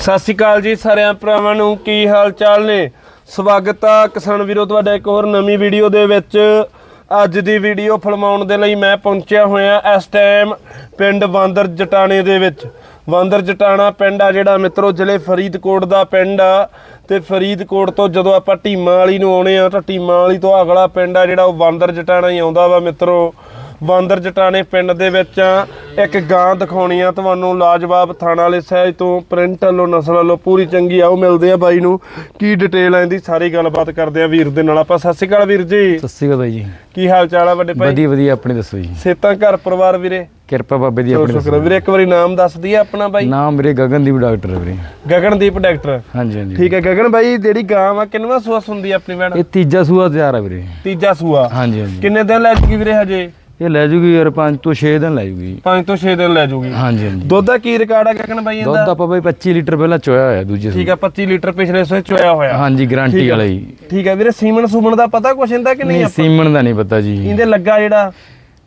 ਸਤਿ ਸ਼੍ਰੀ ਅਕਾਲ ਜੀ ਸਾਰਿਆਂ ਭਰਾਵਾਂ ਨੂੰ, ਕੀ ਹਾਲ ਚਾਲ ਨੇ? ਸਵਾਗਤ ਆ ਕਿਸਾਨ ਵੀਰੋ ਤੁਹਾਡਾ ਇੱਕ ਹੋਰ ਨਵੀਂ ਵੀਡੀਓ ਦੇ ਵਿੱਚ। ਅੱਜ ਦੀ ਵੀਡੀਓ ਫਿਲਮਾਉਣ ਦੇ ਲਈ ਮੈਂ ਪਹੁੰਚਿਆ ਹੋਇਆ ਇਸ ਟਾਈਮ ਪਿੰਡ ਬਾਂਦਰ ਜਟਾਣੇ ਦੇ ਵਿੱਚ। ਬਾਂਦਰ ਜਟਾਣਾ ਪਿੰਡ ਆ ਜਿਹੜਾ ਮਿੱਤਰੋ, ਜ਼ਿਲ੍ਹੇ ਫਰੀਦਕੋਟ ਦਾ ਪਿੰਡ ਆ। ਤੇ ਫਰੀਦਕੋਟ ਤੋਂ ਜਦੋਂ ਆਪਾਂ ਢੀਮਾਂ ਵਾਲੀ ਨੂੰ ਆਉਣੇ ਆ, ਤਾਂ ਢੀਮਾਂ ਵਾਲੀ ਤੋਂ ਅਗਲਾ ਪਿੰਡ ਆ ਜਿਹੜਾ ਉਹ ਬਾਂਦਰ ਜਟਾਣਾ ਹੀ ਆਉਂਦਾ ਵਾ ਮਿੱਤਰੋ। ਬਾਂਦਰ ਜਟਾਣੇ ਪਿੰਡ ਦੇ ਵਿੱਚ ਇੱਕ ਗਾਂ ਦਿਖਾਉਣੀ ਆ। ਤੁਹਾਨੂੰ ਲਾਜਵਾਬ ਥਾਣਾ ਵਾਲੇ ਸਹਿਜ ਤੋਂ ਪ੍ਰਿੰਟ ਵੱਲੋਂ ਨਸਲ ਵੱਲੋਂ ਪੂਰੀ ਚੰਗੀ ਆਓ ਮਿਲਦੇ ਆ ਬਾਈ ਨੂੰ। ਕੀ ਡਿਟੇਲ ਆ ਇਹਦੀ? ਸਾਰੀ ਗੱਲਬਾਤ ਕਰਦੇ ਆ ਵੀਰ ਦੇ ਨਾਲ। ਆਪਾਂ ਸਤਿ ਸ਼੍ਰੀ ਅਕਾਲ ਵੀਰ ਜੀ। ਸਤਿ ਸ਼੍ਰੀ ਅਕਾਲ ਬਾਈ ਜੀ। ਕੀ ਹਾਲ ਚਾਲ ਆ ਵੱਡੇ ਭਾਈ? ਵਧੀਆ ਵਧੀਆ। ਆਪਣੇ ਦੱਸੋ ਜੀ। ਸੇਤਾਂ ਘਰ ਪਰਿਵਾਰ ਵੀਰੇ? ਕਿਰਪਾ ਬਾਬੇ ਦੀ ਆਪਣੇ ਸ਼ੁਕਰ। ਵੀਰੇ ਇੱਕ ਵਾਰੀ ਨਾਮ ਦੱਸ ਦਈਏ ਆਪਣਾ ਬਾਈ। ਨਾਮ ਮੇਰੇ ਗਗਨਦੀਪ ਡਾਕਟਰ ਵੀਰੇ। ਗਗਨਦੀਪ ਡਾਕਟਰ। ਹਾਂਜੀ ਹਾਂਜੀ। ਠੀਕ ਹੈ ਗਗਨ ਬਾਈ ਜਿਹੜੀ ਗਾਂ ਵਾ ਕਿੰਨਵਾਂ ਸੂਆ ਹੁੰਦੀ ਆਪਣੀ ਭੈਣ? ਇਹ ਤੀਜਾ ਸੂਆ ਤਿਆਰ ਆ ਵੀਰੇ। ਤੀਜਾ ਸੂਆ। ਹਾਂਜੀ ਹਾਂਜੀ। ਕਿੰਨੇ ਦਿਨ ਲੈ ਜੂਗੀ ਵੀਰੇ ਹਜੇ? ਇਹ ਲੈ ਜੂਗੀ ਯਾਰ 5 ਤੋਂ 6 ਦਿਨ ਲੈ ਜੂਗੀ। 5 ਤੋਂ 6 ਦਿਨ ਲੈ ਜੂਗੀ। ਹਾਂਜੀ ਹਾਂਜੀ। ਦੁੱਧ ਦਾ ਕੀ ਰਿਕਾਰਡ ਆ ਗਗਨ ਬਾਈ ਇਹਦਾ? ਦੁੱਧ ਆਪਾਂ ਬਾਈ 25 ਲੀਟਰ ਪਹਿਲਾਂ ਚੋਇਆ ਹੋਇਆ ਦੂਜੇ ਠੀਕ ਆ 25 ਲੀਟਰ ਪਿਛਲੇ ਸੋਏ ਚੋਇਆ ਹੋਇਆ। ਹਾਂਜੀ ਗਾਰੰਟੀ ਵਾਲਾ ਜੀ ਠੀਕ ਹੈ ਵੀਰੇ ਸੀਮਨ ਸੂਮਨ ਦਾ ਪਤਾ ਕੁਛ ਇਹਦਾ ਕਿ ਨਹੀਂ ਨਹੀਂ ਸੀਮਨ ਦਾ ਨਹੀਂ ਪਤਾ ਜੀ। ਇਹਦੇ ਲੱਗਾ ਜਿਹੜਾ?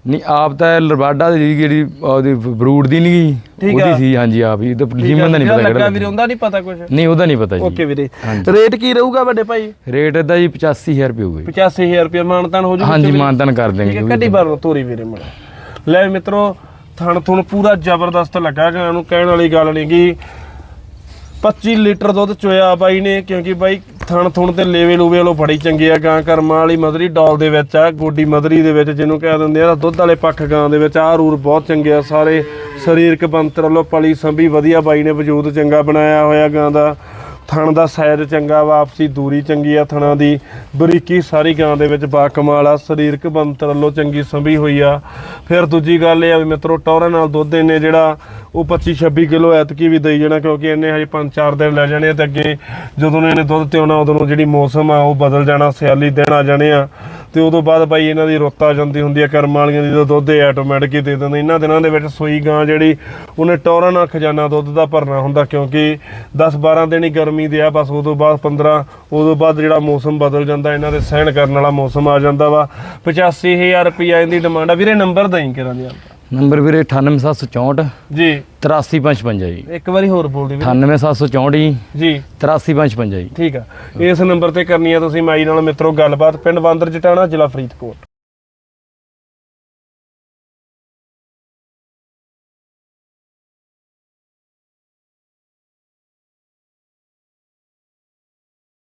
ਨਹੀਂ ਆਪ ਤਾਂ ਲਰਬਾਡਾ ਦੀ ਜਿਹੜੀ ਉਹਦੀ ਬਰੂਡ ਦੀ ਨਹੀਂ ਠੀਕ ਆ। ਉਹਦੀ ਸੀ ਹਾਂਜੀ ਆਪ ਹੀ। ਤਾਂ ਸੀਮਨ ਦਾ ਨਹੀਂ ਪਤਾ ਲੱਗਾ ਕਿਹੜਾ ਵੀਰੇ ਉਹਦਾ ਨਹੀਂ ਪਤਾ ਕੁਛ। ਨਹੀਂ ਉਹਦਾ ਨਹੀਂ ਪਤਾ ਜੀ। ਓਕੇ ਵੀਰੇ। ਰੇਟ ਕੀ ਰਹੂਗਾ ਵੱਡੇ ਭਾਈ? ਰੇਟ ਇਹਦਾ ਜੀ 85000 ਰੁਪਏ ਹੋਊਗਾ ਜੀ। 85000 ਰੁਪਏ ਮਾਨਤਾਨ ਹੋ ਜੂਗਾ ਹਾਂਜੀ ਮਾਨਤਨ ਕਰ ਠੀਕ ਦੇਣਗੇ ਹੈ ਕੱਢੀ ਬਾਰ ਤੋਰੀ ਵੀਰੇ ਮੜਾ ਲੈ ਮਿੱਤਰੋ ਥਣ ਥੁਣ ਪੂਰਾ ਜ਼ਬਰਦਸਤ ਲੱਗਾ ਗਾ ਨੂੰ ਕਹਿਣ ਵਾਲੀ ਗੱਲ ਨਹੀਂ ਗੀ। 25 ਲੀਟਰ ਦੁੱਧ ਚੋਇਆ ਬਾਈ ਨੇ ਕਿਉਂਕਿ ਬਾਈ ਥਣ ਥੁਣ ਤੇ ਲੇਵੇ ਲੂਵੇ ਵਾਲੋ ਬੜੀ ਚੰਗੇ ਆ, ਗਾਂ ਕਰਮਾਂ ਵਾਲੀ ਮਦਰੀ ਡੋਲ ਦੇ ਵਿੱਚ ਆ, ਗੋਡੀ ਮਦਰੀ ਦੇ ਵਿੱਚ ਜਿਹਨੂੰ ਕਹਿ ਦਿੰਦੇ ਆ ਦੁੱਧ ਵਾਲੇ ਪੱਖ ਗਾਂ ਦੇ ਵਿੱਚ ਆ, ਰੂਰ ਬਹੁਤ ਚੰਗੇ ਆ, ਸਾਰੇ ਸਰੀਰਕ ਬੰਤਰ ਵੱਲੋਂ ਪਲੀ ਸੰਭੀ ਵਧੀਆ ਬਾਈ ਨੇ ਵਜੂਦ ਚੰਗਾ ਬਣਾਇਆ ਹੋਇਆ ਗਾਂ ਦਾ। ਥਣ ਦਾ ਸਾਈਜ਼ ਚੰਗਾ ਵਾ ਆਪਸੀ ਦੂਰੀ ਚੰਗੀ ਆ ਥਣਾਂ ਦੀ। ਬਰੀਕੀ ਸਾਰੀ ਗਾਂ ਦੇ ਵਿੱਚ ਬਾਕਮਾਲ ਆ, ਸਰੀਰਕ ਬੰਤਰ ਵੱਲੋਂ ਚੰਗੀ ਸੰਭੀ ਹੋਈ ਆ। ਫਿਰ ਦੂਜੀ ਗੱਲ ਇਹ ਆ ਵੀ ਮਿੱਤਰੋ, ਟੌਰਾ ਨਾਲ ਦੁੱਧ ਇਹਨੇ ਜਿਹੜਾ ਉਹ 25 26 ਕਿਲੋ ਐਤਕੀ ਵੀ ਦੇਈ ਜਾਣਾ, ਕਿਉਂਕਿ ਇਹਨੇ ਹਜੇ 5-4 ਦਿਨ ਲੈ ਜਾਣੇ ਆ ਤੇ ਅੱਗੇ ਜਦੋਂ ਇਹਨੇ ਦੁੱਧ ਤੇ ਆਉਣਾ ਉਦੋਂ ਨੂੰ ਜਿਹੜੀ ਮੌਸਮ ਆ ਉਹ ਬਦਲ ਜਾਣਾ, ਸਿਆਲੀ ਦਿਨ ਆ ਜਾਣੇ ਆ। ਤੇ ਉਦੋਂ ਬਾਅਦ ਬਾਈ ਇਹਨਾਂ ਦੀ ਰੁੱਤ ਆ ਜਾਂਦੀ ਹੁੰਦੀ ਆ, ਕਰਮ ਵਾਲੀਆਂ ਦੀ ਤਾਂ ਦੁੱਧ ਇਹ ਆਟੋਮੈਟਿਕ ਹੀ ਦੇ ਦਿੰਦੇ। ਇਹਨਾਂ ਦਿਨਾਂ ਦੇ ਵਿੱਚ ਸੂਈ ਗਾਂ ਜਿਹੜੀ, ਉਹਨੇ ਟੌਰਾ ਨਾਲ ਖਜ਼ਾਨਾ ਦੁੱਧ ਦਾ ਭਰਨਾ ਹੁੰਦਾ, ਕਿਉਂਕਿ 10-12 ਦਿਨ ਹੀ ਗਰਮੀ ਦੇ ਆ, ਬਸ ਉਦੋਂ ਬਾਅਦ 15 ਉਦੋਂ ਬਾਅਦ ਜਿਹੜਾ ਮੌਸਮ ਬਦਲ ਜਾਂਦਾ, ਇਹਨਾਂ ਦੇ ਸਹਿਣ ਕਰਨ ਵਾਲਾ ਮੌਸਮ ਆ ਜਾਂਦਾ ਵਾ। 85000 ਰੁਪਈਆ ਇਹਦੀ ਡਿਮਾਂਡ ਆ। ਵੀਰੇ, ਨੰਬਰ ਦਈ ਕਰਾਂ ਦੀ ਨੰਬਰ ਵੀਰੇ 98764 ਜੀ। 83555 ਜੀ। ਇੱਕ ਵਾਰੀ ਹੋਰ ਬੋਲ ਦਿਓ ਵੀਰੇ 98764 ਜੀ ਜੀ। 83555 ਜੀ। ਠੀਕ ਆ। ਇਸ ਨੰਬਰ ਤੇ ਕਰਨੀ ਆ ਤੁਸੀਂ ਮਾਈ ਨਾਲ ਮਿੱਤਰੋ ਗੱਲਬਾਤ ਪਿੰਡ ਬਾਂਦਰ ਜਟਾਣਾ ਜ਼ਿਲ੍ਹਾ ਫਰੀਦਕੋਟ।